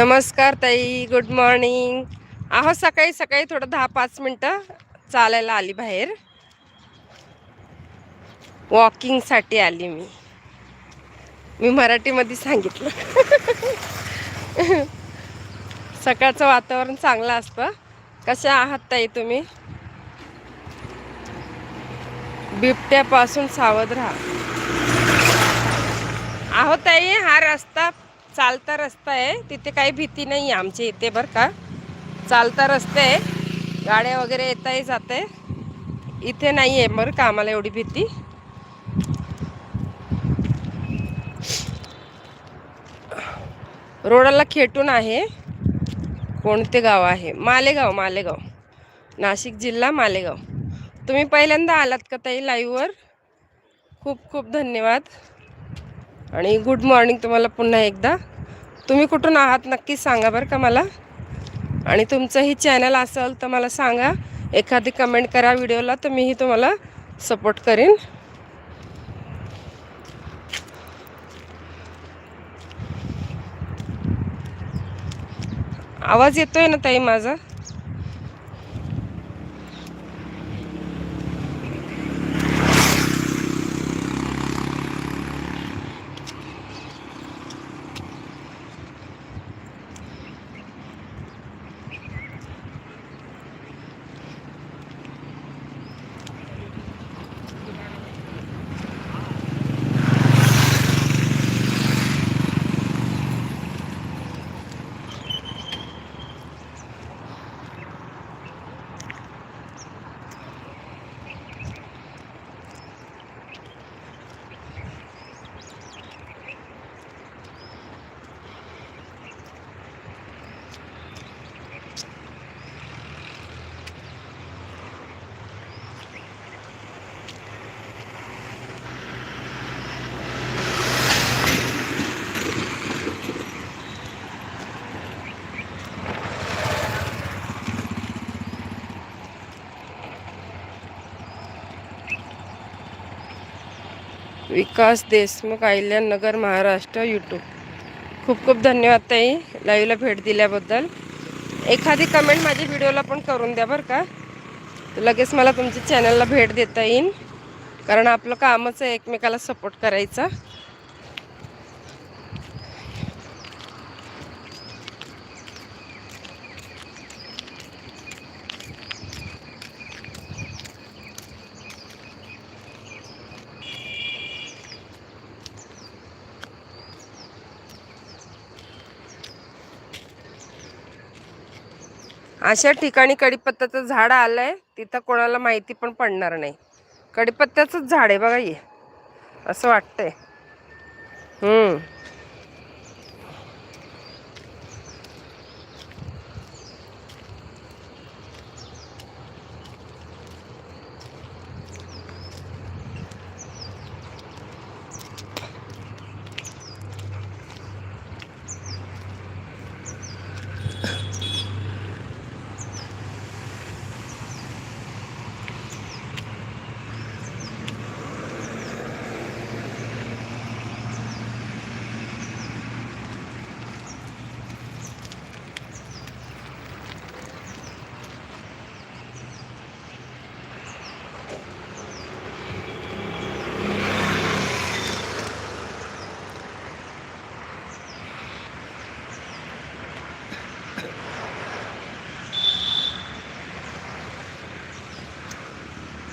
नमस्कार ताई good morning आहो सकाळी सकाळी थोडं दहा पाच मिनटं चालायला आली बाहेर. वॉकिंगसाठी आली मी. मी मराठीमध्ये सांगितलं. सकाळचं वातावरण चांगलं असतं. कशा आहात ताई तुम्ही? बिबट्यापासून सावध राहा. आहो ताई हा रस्ता चालता रस्ता आहे. तिथे काही भीती नाही आहे आमच्या इथे बरं का. चालता रस्ता आहे. गाड्या वगैरे येताही जाते. इथे नाही आहे बरं का आम्हाला एवढी भीती. रोडाला खेटून आहे. कोणते गाव आहे? मालेगाव मालेगाव. नाशिक जिल्हा मालेगाव. तुम्ही पहिल्यांदा आलात का ताई लाईव्हवर खूप खूप धन्यवाद. आणि गुड मॉर्निंग तुम्हाला पुन्हा एकदा. तुम्ही कुठून आहात नक्की सांगा बरं का मला. आणि तुमचंही चॅनल असेल तर मला सांगा. एखादी कमेंट करा व्हिडिओला तर मीही तुम्हाला सपोर्ट करीन. आवाज येतोय ना ताई माझा? विकास देशमुख नगर महाराष्ट्र यूट्यूब खूप खूप धन्यवाद ताई लाईव्हला भेट दिल्याबद्दल. एखादी कमेंट माझ्या व्हिडिओला पण करून द्या बरं का. लगेच मला तुमच्या चॅनलला भेट देता येईल. कारण आपलं कामच आहे एकमेकाला सपोर्ट करायचा. अशा ठिकाणी कडीपत्त्याचं झाड आलं आहे तिथं कोणाला माहिती पण पडणार नाही. कडीपत्त्याचंच झाड आहे बघा हे. असं वाटतंय.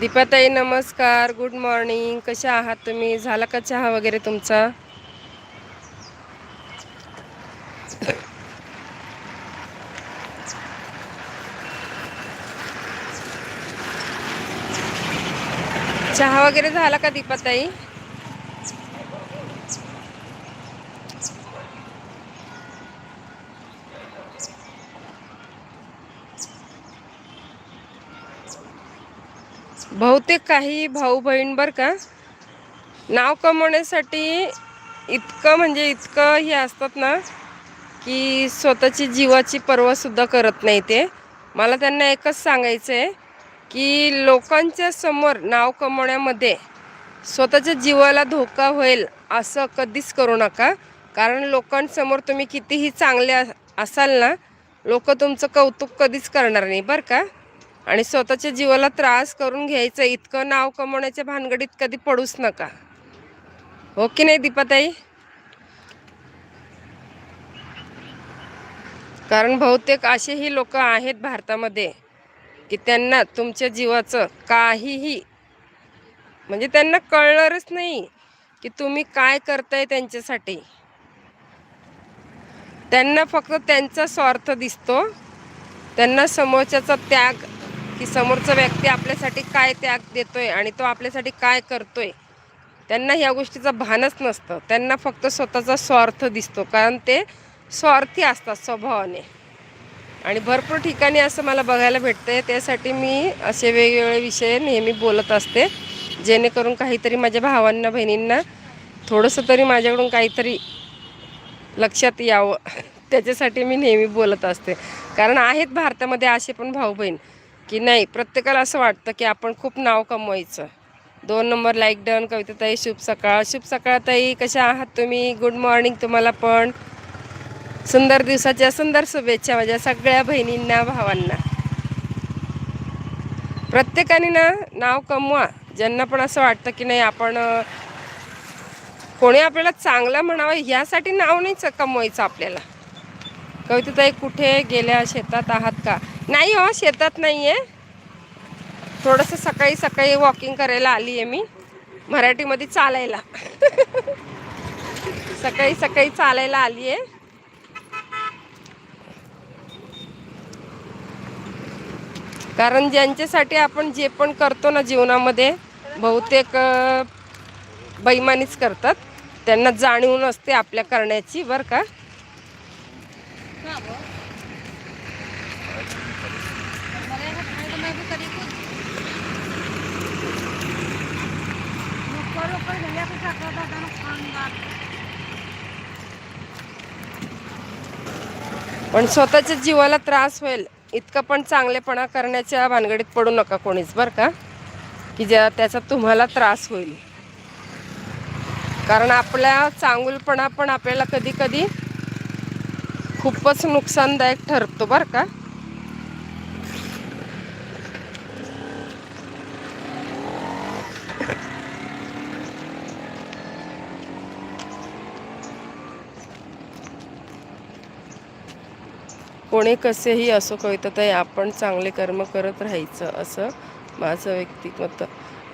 दीपाताई नमस्कार. गुड मॉर्निंग कशा आहात तुम्ही? झाला का चहा वगैरे तुमचा? चहा वगैरे झाला का दीपाताई? बहुतेक काही भाऊ बहीण बरं का नाव कमवण्यासाठी इतकं म्हणजे इतकं हे असतात ना की स्वतःची जीवाची पर्वासुद्धा करत नाही ते. मला त्यांना एकच सांगायचं आहे की लोकांच्या समोर नाव कमवण्यामध्ये स्वतःच्या जीवाला धोका होईल असं कधीच करू नका. कारण लोकांसमोर तुम्ही कितीही चांगले असाल ना लोक तुमचं कौतुक कधीच करणार नाही बरं का? आणि स्वतःच्या जीवाला त्रास करून घ्यायचं इतकं नाव कमवण्याच्या भानगडीत कधी पडूच नका. हो की नाही दीपाताई? कारण बहुतेक असेही लोक आहेत भारतामध्ये की त्यांना तुमच्या जीवाचं काहीही म्हणजे त्यांना कळणारच नाही की तुम्ही काय करताय त्यांच्यासाठी. त्यांना फक्त त्यांचा स्वार्थ दिसतो त्यांना समोरच्याचा त्याग की समोरचा व्यक्ती आपल्यासाठी काय त्याग देतोय आणि तो आपल्यासाठी काय करतोय त्यांना ह्या गोष्टीचं भानच नसतं. त्यांना फक्त स्वतःचा स्वार्थ दिसतो कारण ते स्वार्थी असतात स्वभावाने. आणि भरपूर ठिकाणी असं मला बघायला भेटतंय त्यासाठी मी असे वेगवेगळे विषय नेहमी बोलत असते जेणेकरून काहीतरी माझ्या भावांना बहिणींना थोडंसं तरी माझ्याकडून काहीतरी लक्षात यावं. त्याच्यासाठी मी नेहमी बोलत असते. कारण आहेत भारतामध्ये असे पण भाऊ बहीण की नाही प्रत्येकाला असं वाटतं की आपण खूप नाव कमवायचं. दोन नंबर लाईक डन कविताताई शुभ सकाळ. शुभ सकाळताई कशा आहात तुम्ही? गुड मॉर्निंग तुम्हाला पण. सुंदर दिवसाच्या सुंदर शुभेच्छा माझ्या सगळ्या बहिणींना भावांना. प्रत्येकाने ना नाव कमवा. ज्यांना पण असं वाटतं की नाही आपण कोणी आपल्याला चांगलं म्हणावं ह्यासाठी नाव नाही कमवायचं आपल्याला. कविताताई कुठे गेल्या शेतात आहात का? नाही हो शेतात नाही आहे थोडंसं सकाळी सकाळी वॉकिंग करायला आली आहे मी मराठीमध्ये चालायला. सकाळी सकाळी चालायला आली आहे कारण ज्यांच्यासाठी आपण जे पण करतो ना जीवनामध्ये बहुतेक बैमानीच करतात. त्यांना जाणीव नसते आपल्या करण्याची बरं का? पण स्वतःच्या जीवाला त्रास होईल इतकं पण चांगलेपणा करण्याच्या भानगडीत पडू नका कोणीच बरं का? की ज्या त्याचा तुम्हाला त्रास होईल. कारण आपल्या चांगुलपणा पण आपल्याला कधी कधी खूपच नुकसानदायक ठरतो बरं का? कोणी कसेही असो कविताताई आपण चांगले कर्म करत राहायचं असं माझं व्यक्तिमत्व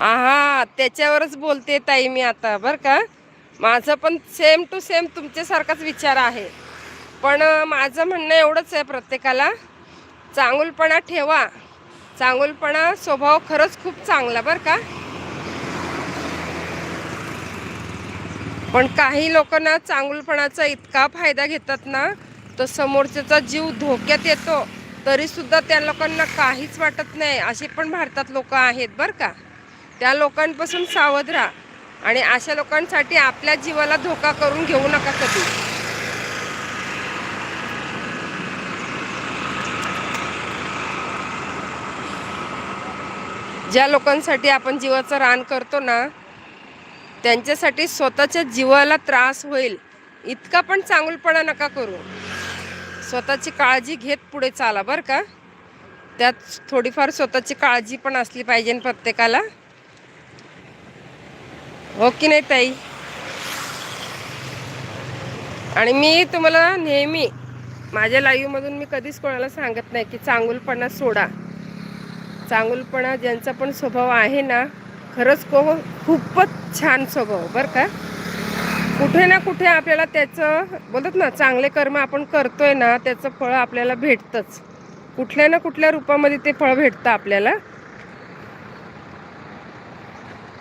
आहा त्याच्यावरच बोलते ताई मी आता बरं का? माझं पण सेम टू सेम तुमच्यासारखाच विचार आहे. पण माझं म्हणणं एवढंच आहे प्रत्येकाला चांगुलपणा ठेवा. चांगुलपणा स्वभाव खरंच खूप चांगला बरं का? पण काही लोकांना चांगुलपणाचा इतका फायदा घेतात ना तर समोरच्याचा जीव धोक्यात येतो तरीसुद्धा त्या लोकांना काहीच वाटत नाही. असे पण भारतात लोक आहेत बरं का. त्या लोकांपासून सावध राहा आणि अशा लोकांसाठी आपल्या जीवाला धोका करून घेऊ नका कधी. ज्या लोकांसाठी आपण जीवाचं रान करतो ना त्यांच्यासाठी स्वतःच्या जीवाला त्रास होईल. इतका पण चांगलपणा नका करू. स्वतःची काळजी घेत पुढे चाला बरं का. त्यात थोडीफार स्वतःची काळजी पण असली पाहिजे प्रत्येकाला. हो की नाही ताई? आणि मी तुम्हाला नेहमी माझ्या लाईव्हमधून मी कधीच कोणाला सांगत नाही की चांगुलपणा सोडा. चांगुलपणा ज्यांचा पण स्वभाव आहे ना खरंच को खूपच छान स्वभाव बरं का. कुठे ना कुठे आपल्याला त्याचं बोलतात ना चांगले कर्म आपण करतोय ना त्याचं फळ आपल्याला भेटतंच. कुठल्या ना कुठल्या रूपामध्ये ते फळ भेटतं आपल्याला.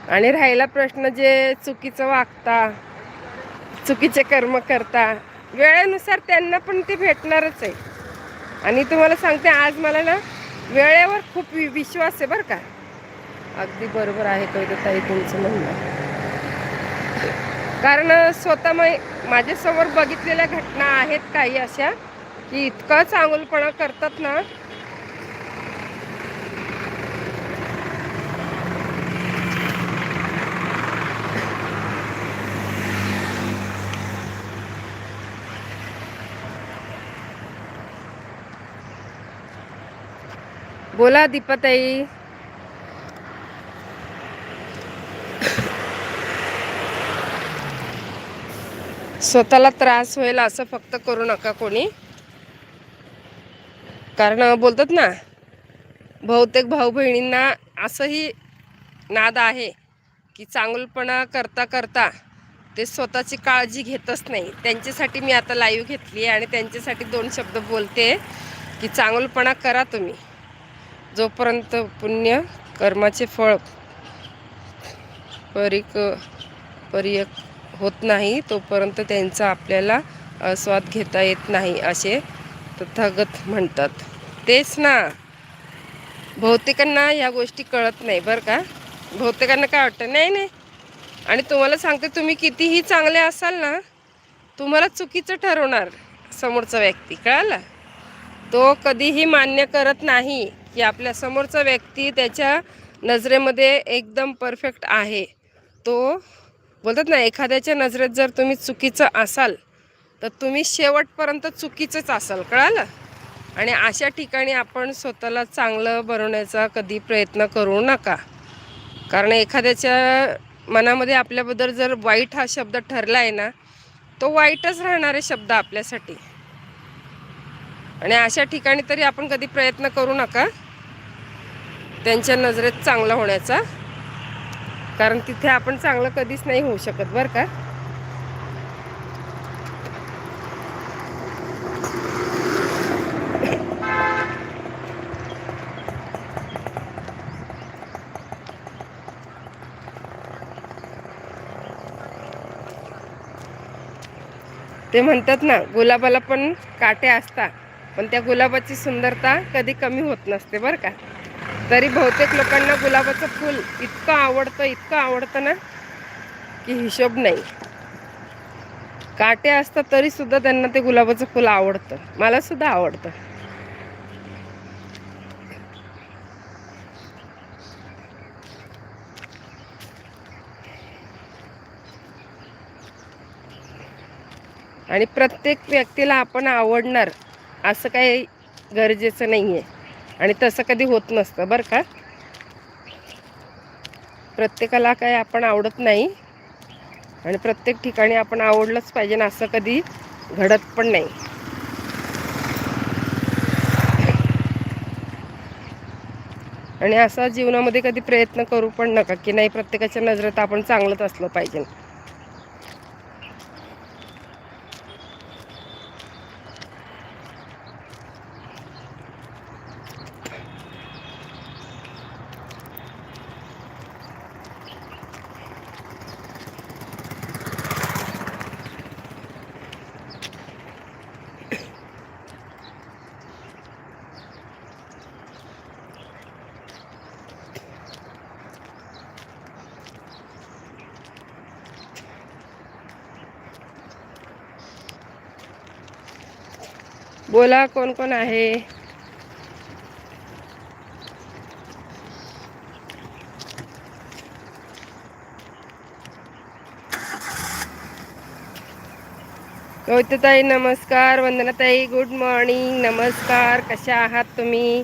आणि राहिला प्रश्न जे चुकीचं वागता चुकीचे कर्म करता वेळेनुसार त्यांना पण ते भेटणारच आहे. आणि तुम्हाला सांगते आज मला ना वेळेवर खूप विश्वास आहे बरं का. अगदी बरोबर आहे कविताताई तुमचं म्हणणं. कारण स्वतः मै माझ्यासमोर बघितलेल्या घटना आहेत काही अशा की इतकं चांगुलपणा करतात ना. बोला दीपाताई स्वतःला त्रास होईल असं फक्त करू नका कोणी. कारण बोलतात ना बहुतेक भाऊ बहिणींना असंही नाद आहे की चांगलपणा करता करता ते स्वतःची काळजी घेतच नाही. त्यांच्यासाठी मी आता लाईव्ह घेतली आहे आणि त्यांच्यासाठी दोन शब्द बोलते की चांगलपणा करा तुम्ही. जोपर्यंत पुण्य कर्माचे फळ परिक परियक होत नाही तोपर्यंत त्यांचा आपल्याला आस्वाद घेता येत नाही असे तथागत म्हणतात. तेच ना. बहुतेकांना ह्या गोष्टी कळत नाही बरं का. बहुतेकांना काय वाटतं? नाही नाही. आणि तुम्हाला सांगते तुम्ही कितीही चांगले असाल ना तुम्हाला चुकीचं ठरवणार समोरचा व्यक्ती. कळाला? तो कधीही मान्य करत नाही की आपल्या समोरचा व्यक्ती त्याच्या नजरेमध्ये एकदम परफेक्ट आहे. तो बोलतात ना एखाद्याच्या नजरेत जर तुम्ही चुकीचं असाल तर तुम्ही शेवटपर्यंत चुकीचंच असाल कळालं? आणि अशा ठिकाणी आपण स्वतःला चांगलं बनवण्याचा कधी प्रयत्न करू नका. कारण एखाद्याच्या मनामध्ये आपल्याबद्दल जर वाईट हा शब्द ठरला आहे ना तो वाईटच राहणारे शब्द आपल्यासाठी. आणि अशा ठिकाणी तरी आपण कधी प्रयत्न करू नका. त्यांच्या नजरेत चांगलं होण्याचा कारण तिथे आपण चांगलं कधीच नाही होऊ शकत बरं का? ते म्हणतात ना गुलाबाला पण काटे असतात पण त्या गुलाबाची सुंदरता कधी कमी होत नसते बरं का? तरी बहुतेक लोकांना गुलाबाचं फूल इतकं आवडतं इतकं आवडतं ना की हिशोब नाही. काटे असतात तरी सुद्धा त्यांना ते गुलाबाचं फुल आवडतं. मला सुद्धा आवडतं. आणि प्रत्येक व्यक्तीला आपण आवडणार असं काही गरजेचं नाही आहे आणि तसं कधी होत नसतं बरं का? प्रत्येकाला काय आपण आवडत नाही आणि प्रत्येक ठिकाणी आपण आवडलंच पाहिजे ना असं कधी घडत पण नाही. आणि असा जीवनामध्ये कधी प्रयत्न करू पण नका की नाही प्रत्येकाच्या नजरेत आपण चांगलंच असलं पाहिजे. बोला कोण कोण आहे? कविताताई नमस्कार. वंदनाताई गुड मॉर्निंग नमस्कार. कशा आहात तुम्ही?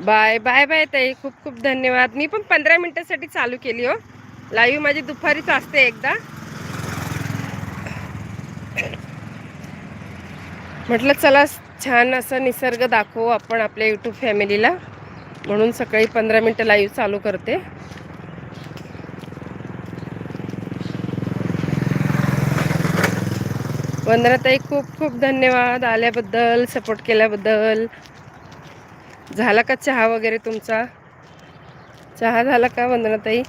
बाय बाय बाय ताई. खूप खूप धन्यवाद. मी पण पंधरा मिनटासाठी चालू केली हो. लाईव्ह माझी दुपारीच असते एकदा. म्हटलं चला छान असं निसर्ग दाखवू आपण आपल्या यूट्यूब फॅमिलीला म्हणून सकाळी पंधरा मिनटं लाईव्ह चालू करते. वंदनाताई खूप खूप धन्यवाद आल्याबद्दल सपोर्ट केल्याबद्दल. झाला का चहा वगैरे तुमचा? चहा झाला का वंदनाताई?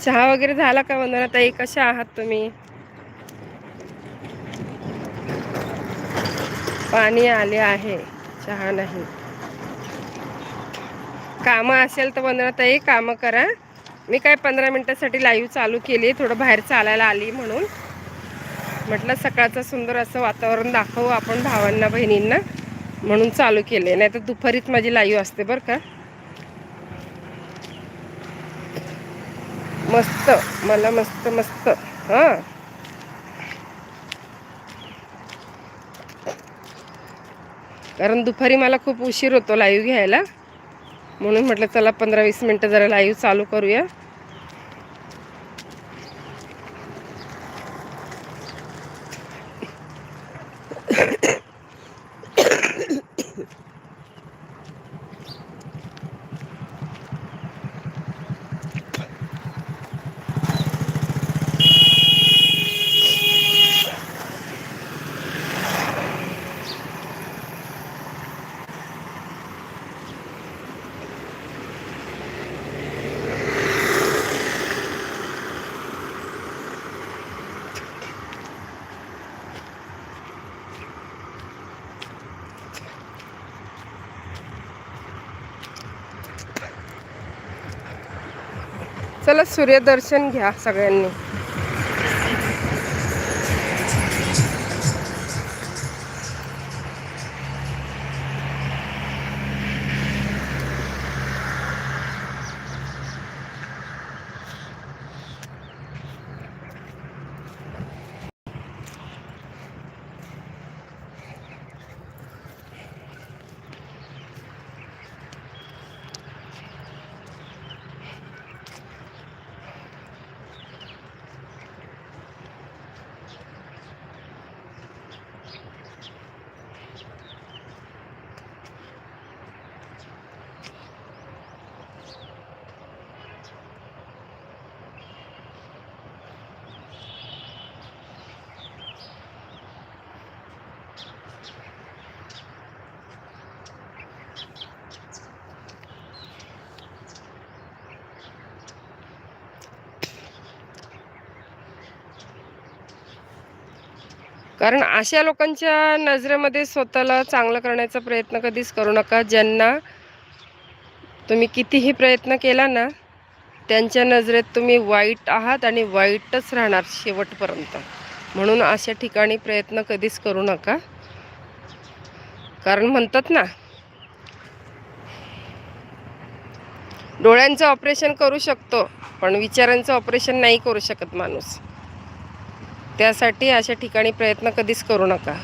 चहा वगैरे झाला का वंदनाताई? कशा आहात तुम्ही? पाणी आले आहे चहा नाही. कामं असेल तर वंदनाताई कामं करा. मी काय पंधरा मिनटासाठी लाईव्ह चालू केली थोडं बाहेर चालायला आली म्हणून. म्हटलं सकाळचं सुंदर असं वातावरण दाखवू आपण भावांना बहिणींना. म्हणून चालू केले नाही तर दुपारीच माझी लाईव्ह असते बरं का. मस्त. मला मस्त मस्त. हां. कारण दुपारी मला खूप उशीर होतो लाईव्ह घ्यायला. म्हणून म्हटलं चला पंधरा वीस मिनटं जरा लाईव्ह चालू करूया. चला सूर्यदर्शन घ्या सगळ्यांनी. कारण अशा लोकांच्या नजरेमध्ये स्वतःला चांगलं करण्याचा प्रयत्न कधीच करू नका. ज्यांना तुम्ही कितीही प्रयत्न केला ना त्यांच्या नजरेत तुम्ही वाईट आहात आणि वाईटच राहणार शेवटपर्यंत. म्हणून अशा ठिकाणी प्रयत्न कधीच करू नका. कारण म्हणतात ना डोळ्यांचं ऑपरेशन करू शकतो पण विचारांचं ऑपरेशन नाही करू शकत माणूस. त्यासाठी अशा ठिकाणी प्रयत्न कधीच करू नका.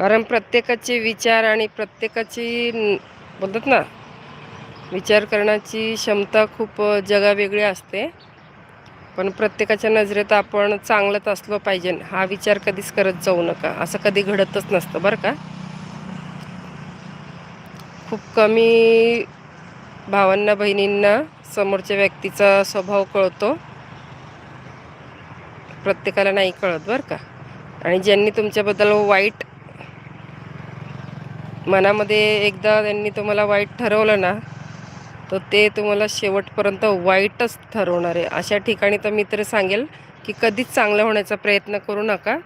कारण प्रत्येकाचे विचार आणि प्रत्येकाची बोलतात ना विचार करण्याची क्षमता खूप जगावेगळी असते. पण प्रत्येकाच्या नजरेत आपण चांगलंच असलो पाहिजे. हा विचार कधीच करत जाऊ नका. असं कधी घडतच नसतं बरं का? खूप कमी भावांना बहिणींना समोरच्या व्यक्तीचा स्वभाव कळतो. प्रत्येकाला नाही कळत बरं का? आणि ज्यांनी तुमच्याबद्दल वाईट मनामध्ये एकदा त्यांनी तुम्हाला वाईट ठरवलं ना तर ते तुम्हाला शेवटपर्यंत वाईटच ठरवणार आहे. अशा ठिकाणी तर मी तर सांगेल की कधीच चांगलं होण्याचा प्रयत्न करू नका.